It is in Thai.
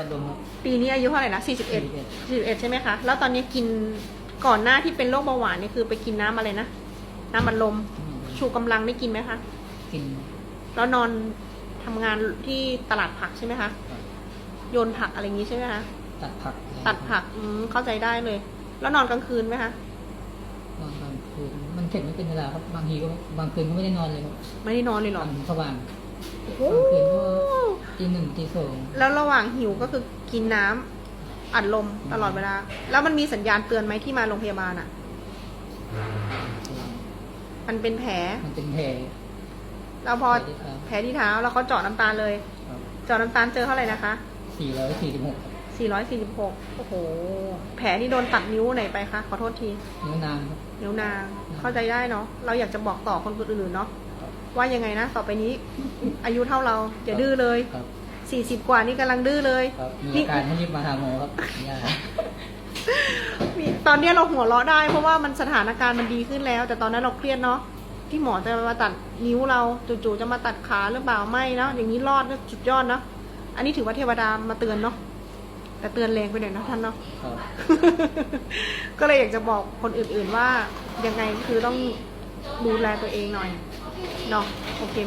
วัดลมครับ ปีนี้อายุเท่าไหร่นะ41 41 41 ใช่ไหมคะ แล้วตอนนี้กินก่อนหน้าที่เป็นโรคเบาหวานนี่คือไปกินน้ำอะไรนะ น้ำบัดลมชูกำลังได้กินไหมคะ กินแล้วนอนทำงานที่ตลาดผักใช่ไหมคะครับโยนผักอะไรอย่างนี้ใช่ไหมคะ ตัดผักตัดผักอืมเข้าใจได้เลย แล้วนอนกลางคืนไหมคะ นอนกลางคืนมันเสร็จไม่เป็นเวลาครับ บางทีก็บางคืนก็ไม่ได้นอนเลยครับไม่ได้นอนเลยเหรอตอนสว่างโอ้โหบางคืนก็ ตีหนึ่งตีสองแล้วระหว่างหิวก็คือกินน้ำอัดลมตลอดเวลา แล้วมันมีสัญญาณเตือนไหมที่มาโรงพยาบาลอะ มันเป็นแผล มันเป็นแผลแล้วพอที่เท้า แผลที่เท้าแล้วเขาเจาะน้ำตาลเลย เจาะน้ำตาลเจอเท่าไหร่นะคะ สี่ร้อยสี่สิบหก446 โอ้โห แผลที่โดนตัดนิ้วไหนไปคะ ขอโทษที นิ้วนางครับ นิ้วนาง เข้าใจได้เนาะ เราอยากจะบอกต่อคนอื่นๆเนาะ ว่ายังไงนะ ต่อไปนี้ อายุเท่าเราอย่าดื้อเลยครับ40กว่านี่กำลังดื้อเลยครับมีนี่อาการให้รีบมาหาหมอครับยามีตอนเนี้ยเราหัวเราะได้ เพราะว่ามันสถานการณ์มันดีขึ้นแล้ว แต่ตอนนั้นเราเครียดเนาะที่หมอจะมาตัดนิ้วเราจู่ๆจะมาตัดขาหรือเปล่าไม่เนาะอย่างนี้รอดก็สุดยอดเนาะอันนี้ถือว่าเทวดามาเตือนเนาะแต่เตือนแรงไปหน่อยนะท่านเนาะ ครับ ก็เลยอยากจะบอกคนอื่นๆว่ายังไงคือต้องดูแลตัวเองหน่อย No, okay.